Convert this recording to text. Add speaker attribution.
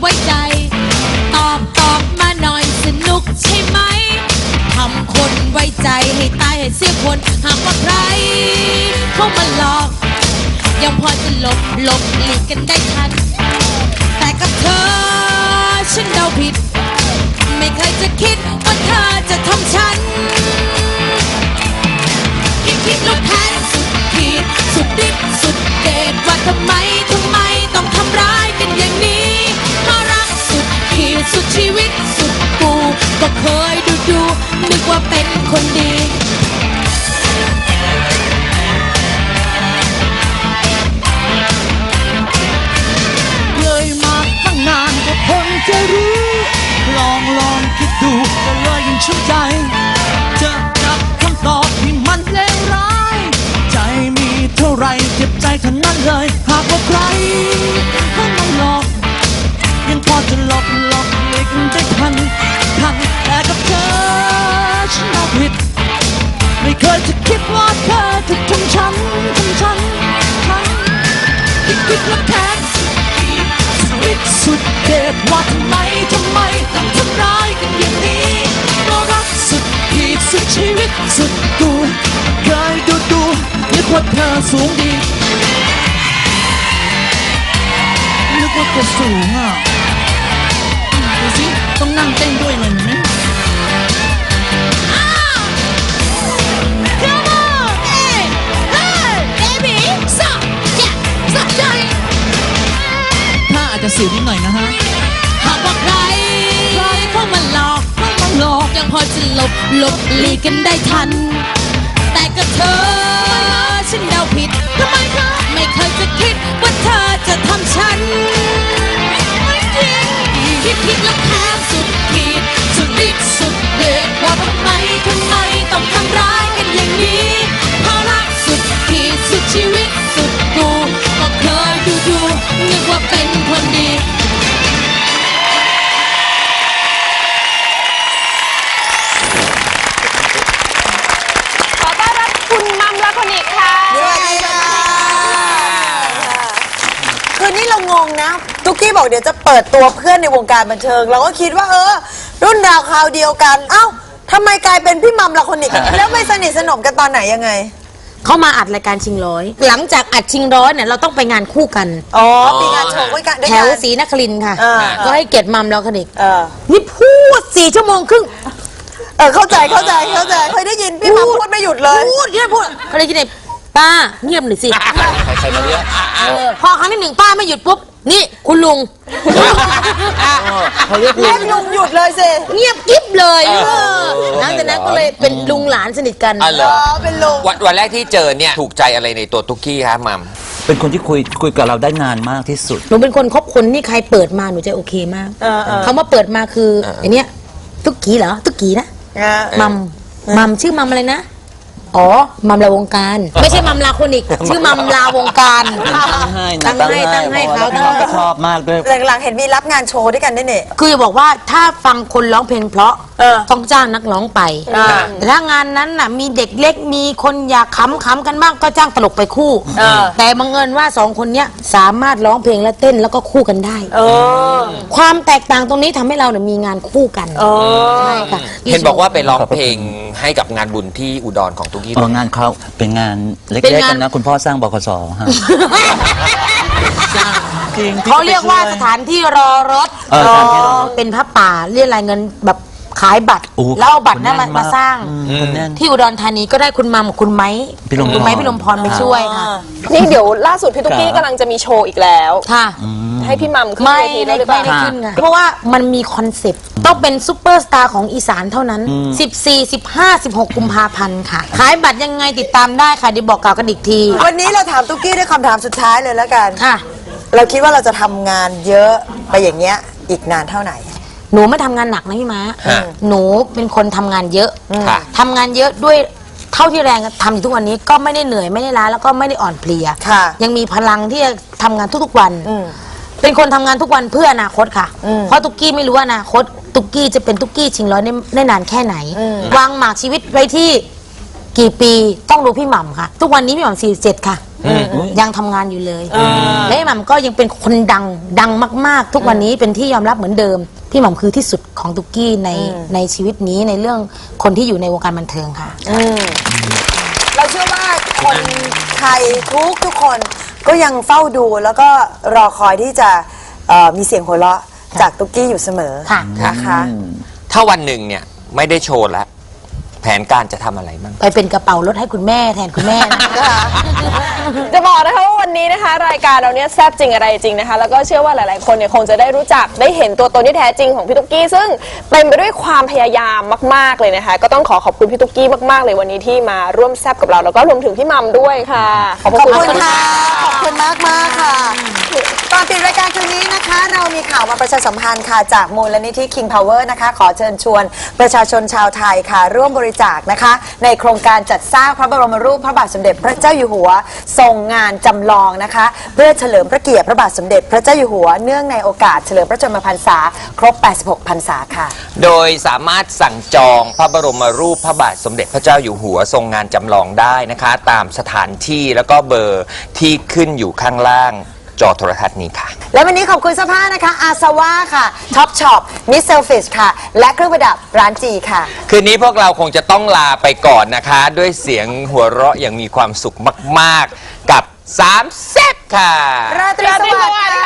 Speaker 1: ไว้ใจ ตอบตอบมาหน่อยสนุกใช่ไหมทำคนไว้
Speaker 2: ใจให้ตายให้เสียคนหากว่าใคร เข้ามาหลอก ยังพอจะหลบหลบหลีกกันได้ทัน เป็นคนดี เคยจะคิดว่าเธอจะทำฉันทำฉันฉันคิดคิดแล้วแค้นสุดขีดสุดฤทธิ์สุดเดว่าทำไมทำไมต้องทำร้ายกันอย่างนี้เพราะรักสุดขีดสุดชีวิตสุดกูเคยดูดูนึกว่าเธอสูงดีนึกว่าเธอสูงอะดูสิ สียวนิดหน่อยนะฮะ
Speaker 1: หากว่าใครใครเข้ามาหลอก
Speaker 2: เข้ามาหลอก
Speaker 1: ยังพอจะหลบหลบหลีกกันได้ทัน แต่กับเธอฉันเดาผิดทำไมคะไม่เคยจะคิดว่าเธอจะทำฉัน
Speaker 3: งงนะตุ๊กกี้บอกเดี๋ยวจะเปิดตัวเพื่อนในวงการบันเทิง เราก็คิดว่าเออ รุ่นราวคราวเดียวกัน เอ้าทำไมกลายเป็นพี่มัมละคนอีก แล้วไม่สนิทสนมกันตอนไหนยังไง
Speaker 1: เขามาอัดรายการชิงร้อย หลังจากอัดชิงร้อยเนี่ยเราต้องไปงานคู่กัน
Speaker 3: อ๋อมีการโชว์ด้วยกันด้วย
Speaker 1: แถ
Speaker 3: กั
Speaker 1: วนศรีนครินทร์ค่ะ
Speaker 3: อ่า
Speaker 1: ก็ให้เกียรติมัมแล้วคณิก
Speaker 3: เออ
Speaker 1: นี่พูดสี่ชั่วโมงครึ่ง
Speaker 3: เออเข้าใจเข้าใจเข้าใจเคยได้ยินพี่มัมพูดไม่หยุดเลย
Speaker 1: พูดแค่พูดเขาเลยคิดในป้าเงียบหน่อยสิ
Speaker 4: ใครมาเรียก
Speaker 1: เออพอครั้งที่หนึ่งป้าไม่หยุดปุ๊บ นี่คุณลุง
Speaker 4: เขาเรียก
Speaker 3: เรียกลุงหยุดเลยสิ
Speaker 1: เงียบกิ๊บเลยเออ
Speaker 4: เออ
Speaker 1: หลังจากนั้นก็เลยเป็นลุงหลานสนิทกัน
Speaker 4: อ๋อเหร
Speaker 3: อ๋
Speaker 4: อ
Speaker 3: อเป็นลุง
Speaker 4: วันวันแรกที่เจอเนี่ย ถูกใจอะไรในตัวตุ๊กกี้ครับมัม
Speaker 5: เป็นคนที่คุยคุยกับเราได้นานมากที่สุด
Speaker 1: หนูเป็นคนคบคนนี่ใครเปิดมาหนูจะโอเคมาก
Speaker 3: เออเออ
Speaker 1: คำว่าเปิดมาคืออันเนี้ยตุ๊กกี้เหรอตุ๊กกี้นะ
Speaker 3: อะ
Speaker 1: มัม มัมชื่อมัมอะไรนะ อ๋อ มัมลาวงการ ไม่ใช่มัมลาโคนิก ชื่อมัมลาวงการ
Speaker 5: ตั้งให้นะ
Speaker 1: ตั้งให้ตั้งให้เขา
Speaker 5: พระว่เราชอบมากด้วย
Speaker 3: หลังๆ เห็นมีรับงานโชว์ด้วยกันด้วยเนี่ย
Speaker 1: คือจะบอกว่าถ้าฟังคนร้องเพลงเพราะ
Speaker 3: เออ
Speaker 1: ต้องจ้างนักร้องไป
Speaker 3: อ่า
Speaker 1: แต่ถ้างานนั้นน่ะมีเด็กเล็กมีคนอยากขำขำกันบ้างก็จ้างตลกไปคู่
Speaker 3: เออ
Speaker 1: แต่บังเอิญว่าสองคนเนี้ยสามารถร้องเพลงและเต้นแล้วก็คู่กันได้
Speaker 3: เออ
Speaker 1: ความแตกต่างตรงนี้ทำให้เราเนี่ยมีงานคู่กัน
Speaker 3: เออ
Speaker 1: ใช่ค่ะ
Speaker 4: เห็นบอกว่าไปร้องเพลงให้กับงานบุญที่อุดรของตุ๊กกี้
Speaker 5: เอองานเขาเป็นงานเล็ก
Speaker 1: เป็น
Speaker 5: ๆ
Speaker 1: งาน
Speaker 5: กันนะ คุณพ่อสร้างบกสฮะ จริง
Speaker 1: เขาเรียกว่าสถานที่รอรถ
Speaker 5: เออสถานที่รอรถ
Speaker 1: เป็นพระป่าเรียกรายเงินแบบ ขายบัตร
Speaker 5: โอ้
Speaker 1: แล้วเอาบัตรนั้นมา
Speaker 5: คน
Speaker 1: มาสร้าง
Speaker 5: อืมคนแน่น
Speaker 1: ที่อุดรธานีก็ได้คุณมัมกับคุณไม้
Speaker 5: พี่ลมพร
Speaker 1: คุณไม้พี่ลมพรไปช่วยค่ะ
Speaker 6: นี่เดี๋ยวล่าสุดพี่ตุ๊กกี้
Speaker 5: ครับ
Speaker 6: กำลังจะมีโชว์อีกแล้ว
Speaker 1: ค่ะ
Speaker 6: ให้พี่มัมขึ้น
Speaker 1: ไม่
Speaker 6: เวที
Speaker 1: ได้
Speaker 6: ได้หรือเป
Speaker 1: ไม่
Speaker 6: ล่า
Speaker 1: ได้ขึ้นค่ะเพราะว่ามันมีคอนเซปต์ต้องเป็นซูเปอร์สตาร์ของอีสานเท่านั้น 14 15 16 กุมภาพันธ์ค่ะ ขายบัตรยังไงติดตามได้ค่ะเดี๋ยวบอกกล่าวกันอีกที
Speaker 3: วันนี้เราถามตุ๊กกี้ด้วยคำถามสุดท้ายเลยแล้วกัน
Speaker 1: ค่ะ
Speaker 3: เราคิดว่าเราจะทำงานเยอะไปอย่างเงี้ยอีกนานเท่าไหร่
Speaker 1: หนูไม่ทำงานหนักนะพี่ม้า
Speaker 4: ฮะ
Speaker 1: หนูเป็นคนทำงานเยอะ
Speaker 4: ค่ะ
Speaker 1: ทำงานเยอะด้วยเท่าที่แรงทำอยู่ทุกวันนี้ก็ไม่ได้เหนื่อยไม่ได้ล้าแล้วก็ไม่ได้อ่อนเพลีย
Speaker 3: ค่ะ
Speaker 1: ยังมีพลังที่จะทำงานทุกๆวัน
Speaker 3: อืม
Speaker 1: เป็นคนทำงานทุกวันเพื่ออนาคตค่ะ
Speaker 3: อืม
Speaker 1: เพราะตุกกี้ไม่รู้ว่าอนาคตตุกกี้จะเป็นตุกกี้ชิงร้อยได้ได้นานแค่ไหน
Speaker 3: อืม
Speaker 1: วางหมากชีวิตไว้ที่กี่ปีต้องดูพี่หม่ำค่ะ ทุกวันนี้พี่หม่ำ47 ค่ะ ยังทำงานอยู่เลยและไอ้หม่ำก็ยังเป็นคนดังดังมาก ๆ ทุกวันนี้เป็นที่ยอมรับเหมือนเดิม พี่หม่ำคือที่สุดของตุกกี้ในในชีวิตนี้ในเรื่องคนที่อยู่ในวงการบันเทิงค่ะ
Speaker 3: เราเชื่อว่าคนไทยทุกทุกคนก็ยังเฝ้าดูแล้วก็รอคอยที่จะเอ่อมีเสียงหัวเราะจากตุ๊กกี้อยู่เสมอ
Speaker 1: ค่ะ
Speaker 3: นะคะ
Speaker 4: ถ้าวันหนึ่งเนี่ยไม่ได้โชว์แล้วแผนการจะทำอะไรบ้าง
Speaker 1: ไปเป็นกระเป๋ารถให้คุณแม่แทนคุณแม่นะคะ
Speaker 6: จะบอกนะคะว่าวันนี้นะคะ รายการเราเนี่ยแซ่บจริงอะไรจริงนะคะ แล้วก็เชื่อว่าหลาย ๆ คนเนี่ยคงจะได้รู้จักได้เห็นตัวตนที่แท้จริงของพี่ตุ๊กกี้ซึ่งเต็มไปด้วยความพยายามมาก ๆ เลยนะคะ ก็ต้องขอขอบคุณพี่ตุ๊กกี้มาก ๆ เลยวันนี้ที่มาร่วมแซ่บกับเราแล้วก็รวมถึงพี่มัมด้วยค่ะ ขอบพ
Speaker 3: ขอบ
Speaker 6: ระ
Speaker 3: คุ
Speaker 6: คุณณ
Speaker 3: ค่ะ ขอบคุณมากมากๆค่ะก่อนปิดรายการคืนนี้นะคะ เรามีข่าวมาประชาสัมพันธ์ค่ะจากมูลนิธิ King Power นะคะ ขอเชิญชวนประชาชนชาวไทยค่ะ ร่วมบริจาคนะคะ ในโครงการจัดสร้างพระบรมรูปพระบาทสมเด็จพระเจ้าอยู่หัวทรงงานจำลองนะคะ เพื่อเฉลิมพระเกียรติพระบาทสมเด็จพระเจ้าอยู่หัว เนื่องในโอกาสเฉลิมพระชนมพรรษา ครบ 86 พรรษาค่ะ
Speaker 4: โดยสามารถสั่งจองพระบรมรูปพระบาทสมเด็จพระเจ้าอยู่หัวทรงงานจำลองได้นะคะ ตามสถานที่แล้วก็เบอร์ที่ขึ้นอยู่ข้างล่าง จอโทรทัศน์นี้ค่ะ
Speaker 3: และวันนี้ขอบคุณเสื้อผ้านะคะ อาซาวาค่ะท็อปช็อปมิสเซลฟิชค่ะ และเครื่องประดับร้านจีค่ะ
Speaker 4: คืนนี้พวกเราคงจะต้องลาไปก่อนนะคะ ด้วยเสียงหัวเราะอย่างมีความสุขมาก ๆ กับสามแซ่บค่ะ
Speaker 3: ราตรีสวัสดิ์ค่ะ